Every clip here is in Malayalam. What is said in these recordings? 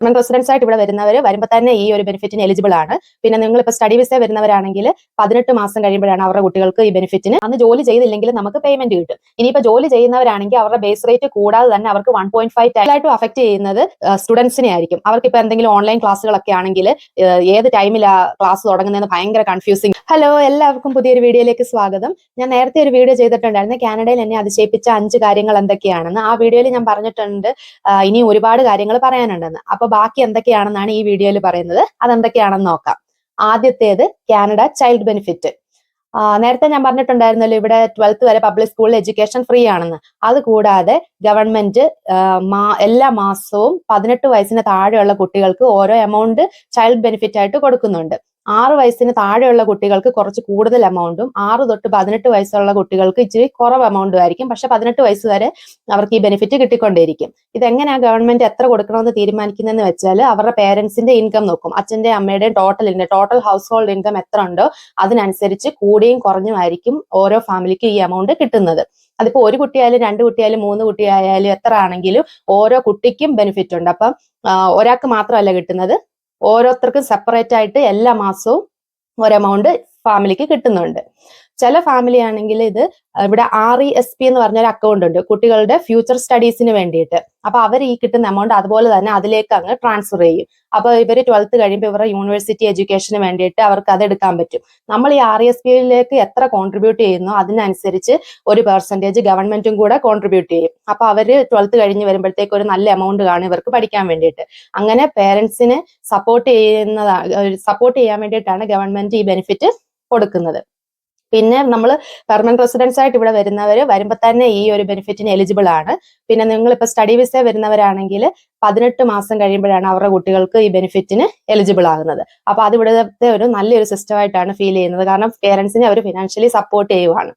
പെർമനന്റ് റെസിഡൻസ് ആയിട്ട് ഇവിടെ വരുന്നവർ വരുമ്പോൾ തന്നെ ഈ ഒരു ബെനിഫിറ്റിന് എലിജിബിൾ ആണ്. പിന്നെ നിങ്ങൾ ഇപ്പോൾ സ്റ്റഡി വിസ വരുന്നവരാണെങ്കിൽ പതിനെട്ട് മാസം കഴിയുമ്പോഴാണ് അവരുടെ കുട്ടികൾക്ക് ഈ ബെനിഫിറ്റിന് അന്ന് ജോലി ചെയ്തില്ലെങ്കിൽ നമുക്ക് പേയ്മെന്റ് കിട്ടും. ഇനിയിപ്പോൾ ജോലി ചെയ്യുന്നവരാണെങ്കിൽ അവരുടെ ബേസ് റേറ്റ് കൂടാതെ തന്നെ അവർക്ക് വൺ പോയിന്റ് ഫൈവ് ടൈലായിട്ടും അഫക്ട് ചെയ്യുന്നത് സ്റ്റുഡൻസിനെ ആയിരിക്കും. അവർക്ക് ഇപ്പോൾ എന്തെങ്കിലും ഓൺലൈൻ ക്ലാസ്സുകളൊക്കെ ആണെങ്കിൽ ഏത് ടൈമിലാണ് ക്ലാസ് തുടങ്ങുന്നതെന്ന് ഭയങ്കര കൺഫ്യൂസിങ് ഹലോ എല്ലാവർക്കും പുതിയൊരു വീഡിയോയിലേക്ക് സ്വാഗതം. ഞാൻ നേരത്തെ ഒരു വീഡിയോ ചെയ്തിട്ടുണ്ടായിരുന്നു. കാനഡയിൽ എന്നെ അതിശയിപ്പിച്ച അഞ്ച് കാര്യങ്ങൾ എന്തൊക്കെയാണെന്ന്. ആ വീഡിയോയിൽ ഞാൻ പറഞ്ഞിട്ടുണ്ട് ഇനി ഒരുപാട് കാര്യങ്ങൾ പറയാനുണ്ടെന്ന്. അപ്പൊ ബാക്കി എന്തൊക്കെയാണെന്നാണ് ഈ വീഡിയോയിൽ പറയുന്നത്. അതെന്തൊക്കെയാണെന്ന് നോക്കാം. ആദ്യത്തേത് കാനഡ ചൈൽഡ് ബെനിഫിറ്റ്. നേരത്തെ ഞാൻ പറഞ്ഞിട്ടുണ്ടായിരുന്നല്ലോ ഇവിടെ ട്വൽത്ത് വരെ പബ്ലിക് സ്കൂളിൽ എഡ്യൂക്കേഷൻ ഫ്രീ ആണെന്ന്. അതുകൂടാതെ ഗവൺമെന്റ് എല്ലാ മാസവും പതിനെട്ട് വയസ്സിന് താഴെയുള്ള കുട്ടികൾക്ക് ഓരോ എമൗണ്ട് ചൈൽഡ് ബെനിഫിറ്റ് ആയിട്ട് കൊടുക്കുന്നുണ്ട്. ആറ് വയസ്സിന് താഴെയുള്ള കുട്ടികൾക്ക് കുറച്ച് കൂടുതൽ എമൗണ്ടും ആറ് തൊട്ട് പതിനെട്ട് വയസ്സുള്ള കുട്ടികൾക്ക് ഇച്ചിരി കുറവ് എമൗണ്ടും ആയിരിക്കും. പക്ഷെ പതിനെട്ട് വയസ്സ് വരെ അവർക്ക് ഈ ബെനിഫിറ്റ് കിട്ടിക്കൊണ്ടേയിരിക്കും. എങ്ങനെയാണ് ഗവൺമെന്റ് എത്ര കൊടുക്കണമെന്ന് തീരുമാനിക്കുന്നതെന്ന് വെച്ചാൽ അവരുടെ പേരൻസിന്റെ ഇൻകം നോക്കും. അച്ഛന്റെ അമ്മയുടെയും total income total household income എത്ര ഉണ്ടോ അതിനനുസരിച്ച് കൂടിയും കുറഞ്ഞും ആയിരിക്കും ഓരോ ഫാമിലിക്ക് ഈ എമൗണ്ട് കിട്ടുന്നത്. അതിപ്പോ ഒരു കുട്ടിയായാലും രണ്ട് കുട്ടിയായാലും മൂന്ന് കുട്ടിയായാലും എത്ര ആണെങ്കിലും ഓരോ കുട്ടിക്കും ബെനിഫിറ്റ് ഉണ്ട്. അപ്പം ഒരാൾക്ക് മാത്രമല്ല കിട്ടുന്നത് ഓരോരുത്തർക്കും സെപ്പറേറ്റ് ആയിട്ട് എല്ലാ മാസവും ഒരു എമൗണ്ട് ഫാമിലിക്ക് കിട്ടുന്നുണ്ട്. ചില ഫാമിലി ആണെങ്കിൽ ഇത് ഇവിടെ ആർ ഇ എസ് പി എന്ന് പറഞ്ഞൊരു അക്കൗണ്ട് ഉണ്ട്. കുട്ടികളുടെ ഫ്യൂച്ചർ സ്റ്റഡീസിന് വേണ്ടിയിട്ട്. അപ്പൊ അവർ ഈ കിട്ടുന്ന എമൗണ്ട് അതുപോലെ തന്നെ അതിലേക്ക് അങ്ങ് ട്രാൻസ്ഫർ ചെയ്യും. അപ്പൊ ഇവർ ട്വൽത്ത് കഴിയുമ്പോൾ ഇവരുടെ യൂണിവേഴ്സിറ്റി എഡ്യൂക്കേഷന് വേണ്ടിയിട്ട് അവർക്ക് അത് എടുക്കാൻ പറ്റും. നമ്മൾ ഈ ആർ എസ് പിയിലേക്ക് എത്ര കോൺട്രിബ്യൂട്ട് ചെയ്യുന്നു അതിനനുസരിച്ച് ഒരു പെർസെന്റേജ് ഗവൺമെന്റും കൂടെ കോൺട്രിബ്യൂട്ട് ചെയ്യും. അപ്പൊ അവർ ട്വൽത്ത് കഴിഞ്ഞ് വരുമ്പോഴത്തേക്ക് ഒരു നല്ല എമൗണ്ട് കാണും ഇവർക്ക് പഠിക്കാൻ വേണ്ടിയിട്ട്. അങ്ങനെ പേരൻസിനെ സപ്പോർട്ട് ചെയ്യുന്നതാണ് സപ്പോർട്ട് ചെയ്യാൻ വേണ്ടിയിട്ടാണ് ഗവൺമെന്റ് ഈ ബെനിഫിറ്റ് കൊടുക്കുന്നത്. പിന്നെ നമ്മൾ പെർമനന്റ് റെസിഡൻസ് ആയിട്ട് ഇവിടെ വരുന്നവർ വരുമ്പോൾ തന്നെ ഈ ഒരു ബെനിഫിറ്റിന് എലിജിബിൾ ആണ്. പിന്നെ നിങ്ങൾ ഇപ്പൊ സ്റ്റഡി വിസ വരുന്നവരാണെങ്കിൽ പതിനെട്ട് മാസം കഴിയുമ്പോഴാണ് അവരുടെ കുട്ടികൾക്ക് ഈ ബെനിഫിറ്റിന് എലിജിബിൾ ആകുന്നത്. അപ്പൊ അത് ഇവിടുത്തെ ഒരു നല്ലൊരു സിസ്റ്റമായിട്ടാണ് ഫീൽ ചെയ്യുന്നത്. കാരണം പേരൻസിനെ അവർ ഫിനാൻഷ്യലി സപ്പോർട്ട് ചെയ്യുവാണ്.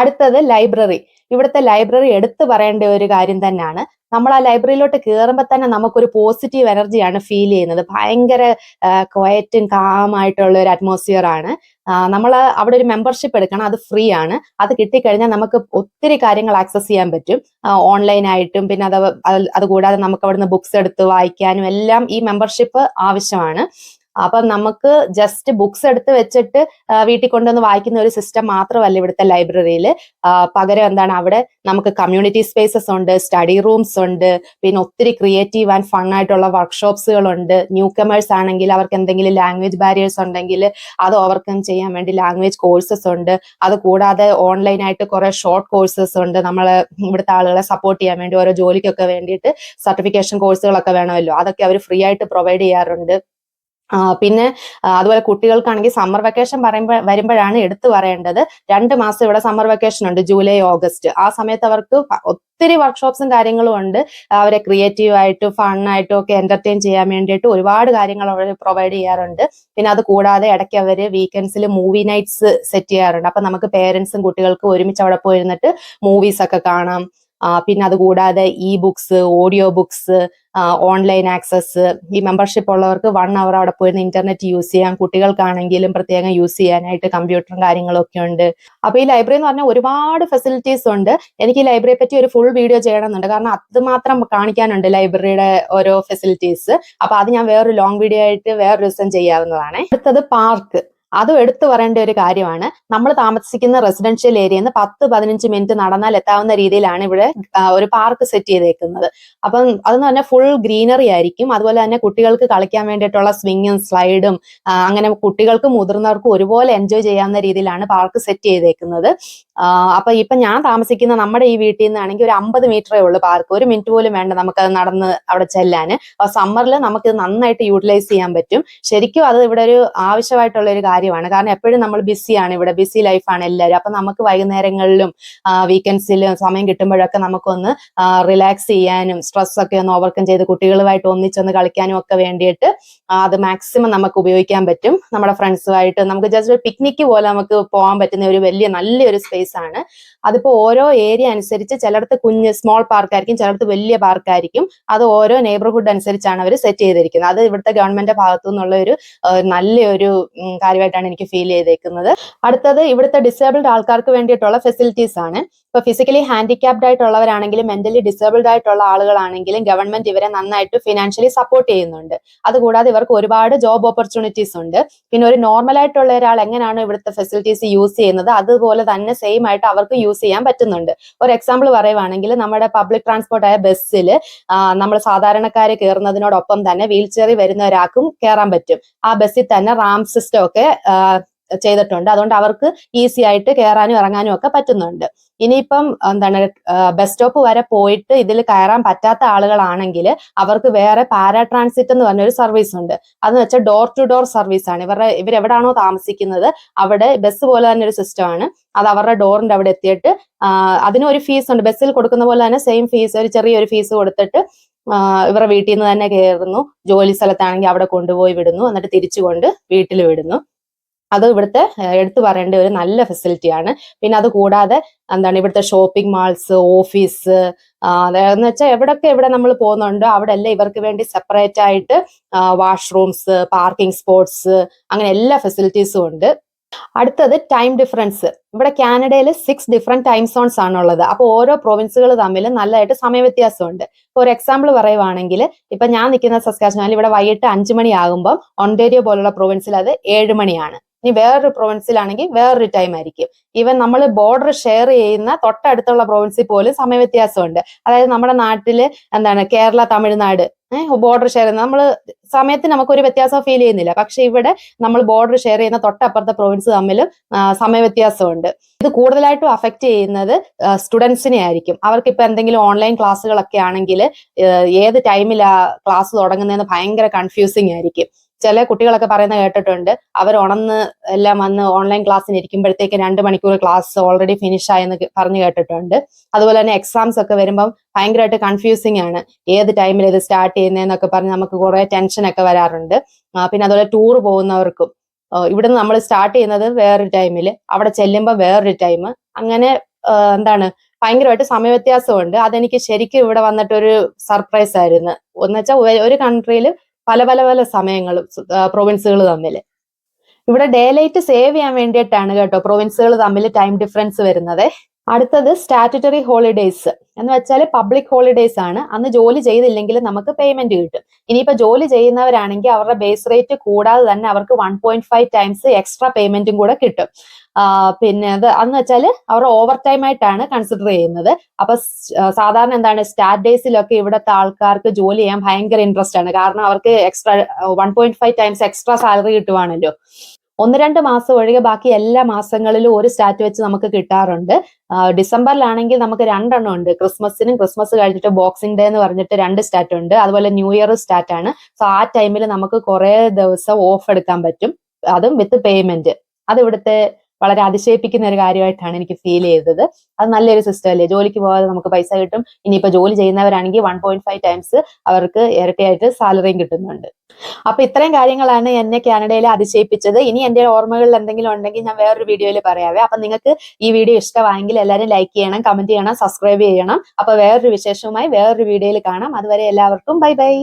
അടുത്തത് ലൈബ്രറി. ഇവിടുത്തെ ലൈബ്രറി എടുത്തു പറയേണ്ട ഒരു കാര്യം തന്നെയാണ്. നമ്മൾ ആ ലൈബ്രറിയിലോട്ട് കയറുമ്പോൾ തന്നെ നമുക്കൊരു പോസിറ്റീവ് എനർജിയാണ് ഫീൽ ചെയ്യുന്നത്. ഭയങ്കര ക്വയറ്റും കാമായിട്ടുള്ള ഒരു അറ്റ്മോസ്ഫിയർ ആണ്. നമ്മൾ അവിടെ ഒരു മെമ്പർഷിപ്പ് എടുക്കണം അത് ഫ്രീ ആണ്. അത് കിട്ടിക്കഴിഞ്ഞാൽ നമുക്ക് ഒത്തിരി കാര്യങ്ങൾ ആക്സസ് ചെയ്യാൻ പറ്റും. ഓൺലൈനായിട്ടും പിന്നെ അത് അത് അതുകൂടാതെ നമുക്ക് അവിടുന്ന് ബുക്സ് എടുത്ത് വായിക്കാനും എല്ലാം ഈ മെമ്പർഷിപ്പ് ആവശ്യമാണ്. അപ്പൊ നമുക്ക് ജസ്റ്റ് ബുക്സ് എടുത്ത് വെച്ചിട്ട് വീട്ടിൽ കൊണ്ടുവന്ന് വായിക്കുന്ന ഒരു സിസ്റ്റം മാത്രമല്ല ഇവിടുത്തെ ലൈബ്രറിയിൽ പകരം എന്താണ് അവിടെ നമുക്ക് കമ്മ്യൂണിറ്റി സ്പേസസ് ഉണ്ട് സ്റ്റഡി റൂംസ് ഉണ്ട് പിന്നെ ഒത്തിരി ക്രിയേറ്റീവ് ആൻഡ് ഫൺ ആയിട്ടുള്ള വർക്ക്ഷോപ്സുകൾ ഉണ്ട് ന്യൂ കമേഴ്സ് ആണെങ്കിൽ അവർക്ക് എന്തെങ്കിലും ലാംഗ്വേജ് ബാരിയേഴ്സ് ഉണ്ടെങ്കിൽ അത് ഓവർകം ചെയ്യാൻ വേണ്ടി ലാംഗ്വേജ് കോഴ്സസ് ഉണ്ട്. അത് കൂടാതെ ഓൺലൈൻ ആയിട്ട് കുറെ ഷോർട്ട് കോഴ്സസ് ഉണ്ട്. നമ്മൾ ഇവിടുത്തെ ആളുകളെ സപ്പോർട്ട് ചെയ്യാൻ വേണ്ടി ഓരോ ജോലിക്കൊക്കെ വേണ്ടിയിട്ട് സർട്ടിഫിക്കേഷൻ കോഴ്സുകളൊക്കെ വേണമല്ലോ. അതൊക്കെ അവർ ഫ്രീ ആയിട്ട് പ്രൊവൈഡ് ചെയ്യാറുണ്ട്. പിന്നെ അതുപോലെ കുട്ടികൾക്കാണെങ്കിൽ സമ്മർ വെക്കേഷൻ പറയുമ്പോൾ വരുമ്പോഴാണ് എടുത്തു പറയേണ്ടത്. രണ്ട് മാസം ഇവിടെ സമ്മർ വെക്കേഷൻ ഉണ്ട് ജൂലൈ ഓഗസ്റ്റ്. ആ സമയത്ത് അവർക്ക് ഒത്തിരി വർക്ക്ഷോപ്സും കാര്യങ്ങളും ഉണ്ട്. അവരെ ക്രിയേറ്റീവ് ആയിട്ടും ഫണ്ണായിട്ടും ഒക്കെ എന്റർടൈൻ ചെയ്യാൻ വേണ്ടിയിട്ട് ഒരുപാട് കാര്യങ്ങൾ അവർ പ്രൊവൈഡ് ചെയ്യാറുണ്ട്. പിന്നെ അത് കൂടാതെ ഇടയ്ക്ക് അവർ വീക്കെൻഡ്സിൽ മൂവി നൈറ്റ്സ് സെറ്റ് ചെയ്യാറുണ്ട്. അപ്പൊ നമുക്ക് പേരൻസും കുട്ടികൾക്കും ഒരുമിച്ച് അവിടെ പോയിരുന്നിട്ട് മൂവീസ് ഒക്കെ കാണാം. പിന്നെ അത് കൂടാതെ e books audio books online access ഈ മെമ്പർഷിപ്പ് ഉള്ളവർക്ക് വൺ അവർ അവിടെ പോയിരുന്ന് ഇന്റർനെറ്റ് യൂസ് ചെയ്യാം. കുട്ടികൾക്കാണെങ്കിലും പ്രത്യേകം യൂസ് ചെയ്യാനായിട്ട് കമ്പ്യൂട്ടറും കാര്യങ്ങളൊക്കെ ഉണ്ട്. അപ്പൊ ഈ ലൈബ്രറി എന്ന് പറഞ്ഞാൽ ഒരുപാട് ഫെസിലിറ്റീസ് ഉണ്ട്. എനിക്ക് ഈ ലൈബ്രറിയെ പറ്റി ഒരു ഫുൾ വീഡിയോ ചെയ്യണമെന്നുണ്ട്. കാരണം അത് മാത്രം കാണിക്കാനുണ്ട് ലൈബ്രറിയുടെ ഓരോ ഫെസിലിറ്റീസ് അപ്പൊ അത് ഞാൻ വേറൊരു ലോങ് വീഡിയോ ആയിട്ട് വേറൊരു ദിവസം ചെയ്യാവുന്നതാണ്. അടുത്തത് പാർക്ക് അതും എടുത്തു പറയേണ്ട ഒരു കാര്യമാണ്. നമ്മൾ താമസിക്കുന്ന റെസിഡൻഷ്യൽ ഏരിയയിൽ നിന്ന് പത്ത് പതിനഞ്ച് മിനിറ്റ് നടന്നാൽ എത്താവുന്ന രീതിയിലാണ് ഇവിടെ ഒരു പാർക്ക് സെറ്റ് ചെയ്തേക്കുന്നത്. അപ്പം അതെന്ന് പറഞ്ഞാൽ ഫുൾ ഗ്രീനറി ആയിരിക്കും. അതുപോലെ തന്നെ കുട്ടികൾക്ക് കളിക്കാൻ വേണ്ടിയിട്ടുള്ള സ്വിങ്ങും സ്ലൈഡും അങ്ങനെ കുട്ടികൾക്കും മുതിർന്നവർക്കും ഒരുപോലെ എൻജോയ് ചെയ്യാവുന്ന രീതിയിലാണ് പാർക്ക് സെറ്റ് ചെയ്തേക്കുന്നത്. അപ്പൊ ഇപ്പൊ ഞാൻ താമസിക്കുന്ന നമ്മുടെ ഈ വീട്ടിൽ നിന്നാണെങ്കിൽ ഒരു അമ്പത് മീറ്ററേ ഉള്ളൂ പാർക്ക് ഒരു മിനിറ്റ് പോലും വേണ്ട നമുക്ക് അത് നടന്ന് അവിടെ അപ്പൊ സമ്മറിൽ നമുക്ക് നന്നായിട്ട് യൂട്ടിലൈസ് ചെയ്യാൻ പറ്റും. ശരിക്കും അത് ഇവിടെ ഒരു ആവശ്യമായിട്ടുള്ള ഒരു കാര്യമാണ്. കാരണം എപ്പോഴും നമ്മൾ ബിസിയാണ് ഇവിടെ ബിസി ലൈഫാണ് എല്ലാവരും. അപ്പൊ നമുക്ക് വൈകുന്നേരങ്ങളിലും വീക്കെൻഡ്സിലും സമയം കിട്ടുമ്പോഴൊക്കെ നമുക്കൊന്ന് റിലാക്സ് ചെയ്യാനും സ്ട്രെസ് ഒക്കെ ഒന്ന് ഓവർകം ചെയ്ത് കുട്ടികളുമായിട്ട് ഒന്നിച്ചൊന്ന് കളിക്കാനും ഒക്കെ വേണ്ടിയിട്ട് അത് മാക്സിമം നമുക്ക് ഉപയോഗിക്കാൻ പറ്റും. നമ്മുടെ ഫ്രണ്ട്സുമായിട്ട് നമുക്ക് ജസ്റ്റ് ഒരു പിക്നിക്ക് പോലെ നമുക്ക് പോകാൻ പറ്റുന്ന ഒരു വലിയ നല്ലൊരു സ്പേസ് ആണ്. അതിപ്പോ ഓരോ ഏരിയ അനുസരിച്ച് ചിലടത്ത് കുഞ്ഞ് സ്മോൾ പാർക്കായിരിക്കും ചിലടത്ത് വലിയ പാർക്കായിരിക്കും അത് ഓരോ നെയ്ബർഹുഡ് അനുസരിച്ചാണ് അവർ സെറ്റ് ചെയ്തിരിക്കുന്നത്. അത് ഇവിടുത്തെ ഗവൺമെന്റിന്റെ ഭാഗത്തു നിന്നുള്ള ഒരു നല്ലൊരു ഉം, കാര്യമായിട്ടാണ് എനിക്ക് ഫീൽ ചെയ്തേക്കുന്നത്. അടുത്തത് ഇവിടുത്തെ ഡിസേബിൾഡ് ആൾക്കാർക്ക് വേണ്ടിയിട്ടുള്ള ഫെസിലിറ്റീസ് ആണ്. ഇപ്പൊ ഫിസിക്കലി ഹാൻഡിക്യാപ്ഡ് ആയിട്ടുള്ളവരാണെങ്കിലും മെന്റലി ഡിസേബിൾഡ് ആയിട്ടുള്ള ആളുകളാണെങ്കിലും ഗവൺമെന്റ് ഇവരെ നന്നായിട്ട് ഫിനാൻഷ്യലി സപ്പോർട്ട് ചെയ്യുന്നുണ്ട്. അതുകൂടാതെ ഇവർക്ക് ഒരുപാട് ജോബ് ഓപ്പർച്യൂണിറ്റീസ് ഉണ്ട്. പിന്നെ ഒരു നോർമൽ ആയിട്ടുള്ള ഒരാൾ എങ്ങനെയാണ് ഇവിടുത്തെ ഫെസിലിറ്റീസ് യൂസ് ചെയ്യുന്നത് അതുപോലെ തന്നെ സെയിം ആയിട്ട് അവർക്ക് യൂസ് ചെയ്യാൻ പറ്റുന്നുണ്ട്. ഒരു എക്സാമ്പിൾ പറയുവാണെങ്കിൽ നമ്മുടെ പബ്ലിക് ട്രാൻസ്പോർട്ട് ആയ ബസ്സിൽ നമ്മൾ സാധാരണക്കാരെ കയറുന്നതിനോടൊപ്പം തന്നെ വീൽ ചെയറിൽ വരുന്ന ഒരാൾക്കും കയറാൻ പറ്റും. ആ ബസ്സിൽ തന്നെ റാം സിസ്റ്റം ഒക്കെ ചെയ്തിട്ടുണ്ട്. അതുകൊണ്ട് അവർക്ക് ഈസി ആയിട്ട് കയറാനും ഇറങ്ങാനും ഒക്കെ പറ്റുന്നുണ്ട്. ഇനിയിപ്പം എന്താണ് ബസ് സ്റ്റോപ്പ് വരെ പോയിട്ട് ഇതിൽ കയറാൻ പറ്റാത്ത ആളുകളാണെങ്കിൽ അവർക്ക് വേറെ പാരാ ട്രാൻസിറ്റ് എന്ന് പറഞ്ഞൊരു സർവീസ് ഉണ്ട്. അതെന്ന് വെച്ചാൽ ഡോർ ടു ഡോർ സർവീസ് ആണ്. ഇവരുടെ ഇവരെവിടാണോ താമസിക്കുന്നത് അവിടെ ബസ് പോലെ തന്നെ ഒരു സിസ്റ്റം ആണ്. അത് അവരുടെ ഡോറിന്റെ അവിടെ എത്തിയിട്ട് അതിനൊരു ഫീസ് ഉണ്ട്. ബസ്സിൽ കൊടുക്കുന്ന പോലെ തന്നെ സെയിം ഫീസ് ഒരു ചെറിയൊരു ഫീസ് കൊടുത്തിട്ട് ഇവരുടെ വീട്ടിൽ നിന്ന് തന്നെ കയറുന്നു. ജോലി സ്ഥലത്താണെങ്കിൽ അവിടെ കൊണ്ടുപോയി വിടുന്നു. എന്നിട്ട് തിരിച്ചുകൊണ്ട് വീട്ടിൽ വിടുന്നു. അത് ഇവിടുത്തെ എടുത്തു പറയേണ്ട ഒരു നല്ല ഫെസിലിറ്റിയാണ് പിന്നെ അത് കൂടാതെ എന്താണ് ഇവിടുത്തെ ഷോപ്പിംഗ് മാൾസ് ഓഫീസ് എന്ന് വെച്ചാൽ എവിടൊക്കെ എവിടെ നമ്മൾ പോകുന്നുണ്ടോ അവിടെ എല്ലാം ഇവർക്ക് വേണ്ടി സെപ്പറേറ്റ് ആയിട്ട് വാഷ്റൂംസ് പാർക്കിംഗ് സ്പോട്സ് അങ്ങനെ എല്ലാ ഫെസിലിറ്റീസും ഉണ്ട്. അടുത്തത് ടൈം ഡിഫറൻസ് ഇവിടെ കാനഡയിൽ സിക്സ് ഡിഫറെന്റ് ടൈം സോൺസ് ആണുള്ളത്. അപ്പോൾ ഓരോ പ്രൊവിൻസുകൾ തമ്മിൽ നല്ലതായിട്ട് സമയവ്യത്യാസമുണ്ട് ഇപ്പൊ ഒരു എക്സാമ്പിൾ പറയുവാണെങ്കിൽ ഇപ്പൊ ഞാൻ നിൽക്കുന്ന സസ്കാശനാൽ ഇവിടെ വൈകിട്ട് അഞ്ചു മണിയാകുമ്പോൾ ഒണ്ടേരിയോ പോലുള്ള പ്രൊവിൻസിൽ അത് ഏഴ് മണിയാണ്. ഇനി വേറൊരു പ്രൊവിൻസിലാണെങ്കിൽ വേറൊരു ടൈം ആയിരിക്കും. ഈവൻ നമ്മൾ ബോർഡർ ഷെയർ ചെയ്യുന്ന തൊട്ടടുത്തുള്ള പ്രൊവിൻസിൽ പോലും സമയവ്യത്യാസമുണ്ട്. അതായത് നമ്മുടെ നാട്ടിൽ എന്താണ് കേരള തമിഴ്നാട് ബോർഡർ ഷെയർ ചെയ്യുന്ന നമ്മൾ സമയത്ത് നമുക്കൊരു വ്യത്യാസം ഫീൽ ചെയ്യുന്നില്ല. പക്ഷെ ഇവിടെ നമ്മൾ ബോർഡർ ഷെയർ ചെയ്യുന്ന തൊട്ടപ്പുറത്തെ പ്രൊവിൻസ് തമ്മിൽ സമയവ്യത്യാസമുണ്ട്. ഇത് കൂടുതലായിട്ടും അഫക്റ്റ് ചെയ്യുന്നത് സ്റ്റുഡൻസിനെ ആയിരിക്കും. അവർക്ക് ഇപ്പൊ എന്തെങ്കിലും ഓൺലൈൻ ക്ലാസ്സുകളൊക്കെ ആണെങ്കിൽ ഏത് ടൈമിലാ ക്ലാസ് തുടങ്ങുന്നതെന്ന് ഭയങ്കര കൺഫ്യൂസിങ് ആയിരിക്കും. ചില കുട്ടികളൊക്കെ പറയുന്ന കേട്ടിട്ടുണ്ട്. അവർ ഉണന്ന് എല്ലാം വന്ന് ഓൺലൈൻ ക്ലാസ്സിന് ഇരിക്കുമ്പോഴത്തേക്ക് രണ്ട് മണിക്കൂർ ക്ലാസ് ഓൾറെഡി ഫിനിഷ് ആയെന്ന് പറഞ്ഞു കേട്ടിട്ടുണ്ട്. അതുപോലെ തന്നെ എക്സാംസ് ഒക്കെ വരുമ്പം ഭയങ്കരമായിട്ട് കൺഫ്യൂസിങ് ആണ്. ഏത് ടൈമിൽ ഇത് സ്റ്റാർട്ട് ചെയ്യുന്നതെന്നൊക്കെ പറഞ്ഞ് നമുക്ക് കുറെ ടെൻഷൻ ഒക്കെ വരാറുണ്ട്. പിന്നെ അതുപോലെ ടൂർ പോകുന്നവർക്കും. ഇവിടുന്ന് നമ്മൾ സ്റ്റാർട്ട് ചെയ്യുന്നത് വേറൊരു ടൈമിൽ അവിടെ ചെല്ലുമ്പോൾ വേറൊരു ടൈം അങ്ങനെ എന്താണ് ഭയങ്കരമായിട്ട് സമയവ്യത്യാസമുണ്ട്. അതെനിക്ക് ശരിക്കും ഇവിടെ വന്നിട്ടൊരു സർപ്രൈസ് ആയിരുന്നു. എന്ന് വെച്ചാൽ ഒരു കൺട്രിയിൽ പല പല പല സമയങ്ങളും പ്രൊവിൻസുകൾ തമ്മിൽ ഇവിടെ ഡേ ലൈറ്റ് സേവ് ചെയ്യാൻ വേണ്ടിയിട്ടാണ് കേട്ടോ പ്രൊവിൻസുകൾ തമ്മിൽ ടൈം ഡിഫറൻസ് വരുന്നത്. അടുത്തത് സ്റ്റാറ്റുറ്ററി ഹോളിഡേയ്സ് എന്ന് വെച്ചാൽ പബ്ലിക് ഹോളിഡേയ്സ് ആണ്. അന്ന് ജോലി ചെയ്തില്ലെങ്കിൽ നമുക്ക് പേയ്മെന്റ് കിട്ടും. ഇനിയിപ്പോ ജോലി ചെയ്യുന്നവരാണെങ്കിൽ അവരുടെ ബേസ് റേറ്റ് കൂടാതെ തന്നെ അവർക്ക് one point five times extra പേയ്മെന്റും കൂടെ കിട്ടും. പിന്നെ അത് അന്ന് വെച്ചാൽ അവർ ഓവർ ടൈം ആയിട്ടാണ് കൺസിഡർ ചെയ്യുന്നത്. അപ്പൊ സാധാരണ എന്താണ് സ്റ്റാറ്റ് ഡേയ്സിലൊക്കെ ഇവിടുത്തെ ആൾക്കാർക്ക് ജോലി ചെയ്യാൻ ഭയങ്കര ഇൻട്രസ്റ്റ് ആണ്. കാരണം അവർക്ക് extra one point five times extra salary കിട്ടുവാണല്ലോ. ഒന്ന് രണ്ട് മാസം ഒഴികെ ബാക്കി എല്ലാ മാസങ്ങളിലും ഒരു സ്റ്റാറ്റ് വെച്ച് നമുക്ക് കിട്ടാറുണ്ട്. ഡിസംബറിലാണെങ്കിൽ നമുക്ക് രണ്ടെണ്ണം ഉണ്ട്. ക്രിസ്മസിനും ക്രിസ്മസ് കഴിഞ്ഞിട്ട് ബോക്സിംഗ് ഡേ എന്ന് പറഞ്ഞിട്ട് രണ്ട് സ്റ്റാറ്റ് ഉണ്ട്. അതുപോലെ ന്യൂ ഇയർ സ്റ്റാറ്റ് ആണ്. സോ ആ ടൈമിൽ നമുക്ക് കുറെ ദിവസം ഓഫ് എടുക്കാൻ പറ്റും. അതും വിത്ത് പേയ്മെന്റ് അത് ഇവിടുത്തെ വളരെ അതിശയിപ്പിക്കുന്ന ഒരു കാര്യമായിട്ടാണ് എനിക്ക് ഫീൽ ചെയ്തത്. അത് നല്ലൊരു സിസ്റ്റം അല്ലേ? ജോലിക്ക് പോകാതെ നമുക്ക് പൈസ കിട്ടും. ഇനിയിപ്പോ ജോലി ചെയ്യുന്നവരാണെങ്കിൽ വൺ പോയിന്റ് ഫൈവ് ടൈംസ് അവർക്ക് ഇരട്ടിയായിട്ട് സാലറിയും കിട്ടുന്നുണ്ട്. അപ്പൊ ഇത്രയും കാര്യങ്ങളാണ് എന്നെ കാനഡയിൽ അതിശയിപ്പിച്ചത്. ഇനി എന്റെ ഓർമ്മകളിൽ എന്തെങ്കിലും ഉണ്ടെങ്കിൽ ഞാൻ വേറൊരു വീഡിയോയിൽ പറയാവേ. അപ്പൊ നിങ്ങൾക്ക് ഈ വീഡിയോ ഇഷ്ടമായെങ്കിൽ എല്ലാവരും ലൈക്ക് ചെയ്യണം കമന്റ് ചെയ്യണം സബ്സ്ക്രൈബ് ചെയ്യണം. അപ്പൊ വേറൊരു വിശേഷവുമായി വേറൊരു വീഡിയോയിൽ കാണാം. അതുവരെ എല്ലാവർക്കും ബൈ ബൈ